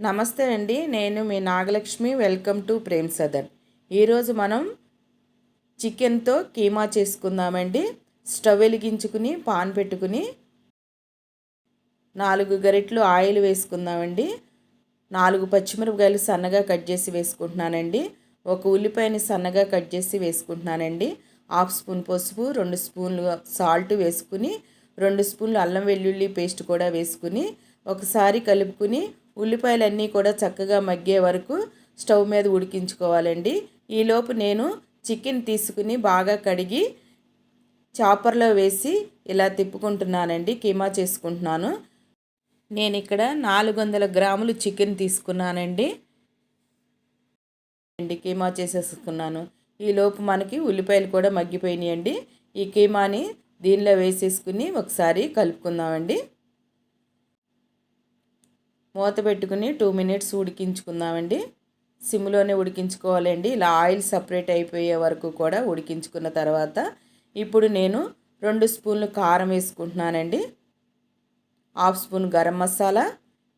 నమస్తే అండి నేను మీ నాగలక్ష్మి వెల్కమ్ టు ప్రేమ్ సదన్. ఈరోజు మనం చికెన్తో కీమా చేసుకుందామండి. స్టవ్ వెలిగించుకుని పాన్ పెట్టుకుని నాలుగు గరిట్లు ఆయిల్ వేసుకుందామండి. నాలుగు పచ్చిమిరపకాయలు సన్నగా కట్ చేసి వేసుకుంటున్నానండి. ఒక ఉల్లిపాయని సన్నగా కట్ చేసి వేసుకుంటున్నానండి. హాఫ్ స్పూన్ పసుపు రెండు స్పూన్లు సాల్ట్ వేసుకుని రెండు స్పూన్లు అల్లం వెల్లుల్లి పేస్ట్ కూడా వేసుకుని ఒకసారి కలుపుకుని ఉల్లిపాయలన్నీ కూడా చక్కగా మగ్గే వరకు స్టవ్ మీద ఉడికించుకోవాలండి. ఈలోపు నేను చికెన్ తీసుకుని బాగా కడిగి చాపర్లో వేసి ఇలా తిప్పుకుంటున్నానండి. కీమా చేసుకుంటున్నాను. నేను ఇక్కడ నాలుగు వందల గ్రాములు చికెన్ తీసుకున్నానండి. అండి కీమా చేసేసుకున్నాను. ఈలోపు మనకి ఉల్లిపాయలు కూడా మగ్గిపోయినాయండి. ఈ కీమాని దీనిలో వేసేసుకుని ఒకసారి కలుపుకుందామండి. మూత పెట్టుకుని టూ మినిట్స్ ఉడికించుకుందామండి. సిమ్లోనే ఉడికించుకోవాలండి. ఇలా ఆయిల్ సపరేట్ అయిపోయే వరకు కూడా ఉడికించుకున్న తర్వాత ఇప్పుడు నేను రెండు స్పూన్లు కారం వేసుకుంటున్నానండి. హాఫ్ స్పూన్ గరం మసాలా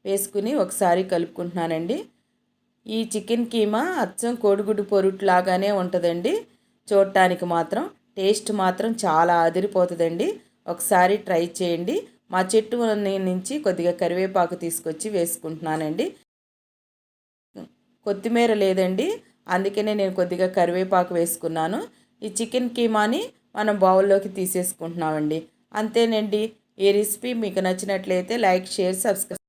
వేసుకుని ఒకసారి కలుపుకుంటున్నానండి. ఈ చికెన్ కీమా అచ్చం కోడిగుడ్డు పొరుట్లాగానే ఉంటుందండి. చూడటానికి మాత్రం టేస్ట్ మాత్రం చాలా అదిరిపోతుందండి. ఒకసారి ట్రై చేయండి. మా చెట్టు నుంచి కొద్దిగా కరివేపాకు తీసుకొచ్చి వేసుకుంటున్నానండి. కొత్తిమీర లేదండి. అందుకనే నేను కొద్దిగా కరివేపాకు వేసుకున్నాను. ఈ చికెన్ కీమాని మనం బౌల్లోకి తీసేసుకుంటున్నామండి. అంతేనండి. ఈ రెసిపీ మీకు నచ్చినట్లయితే లైక్ షేర్ సబ్స్క్రైబ్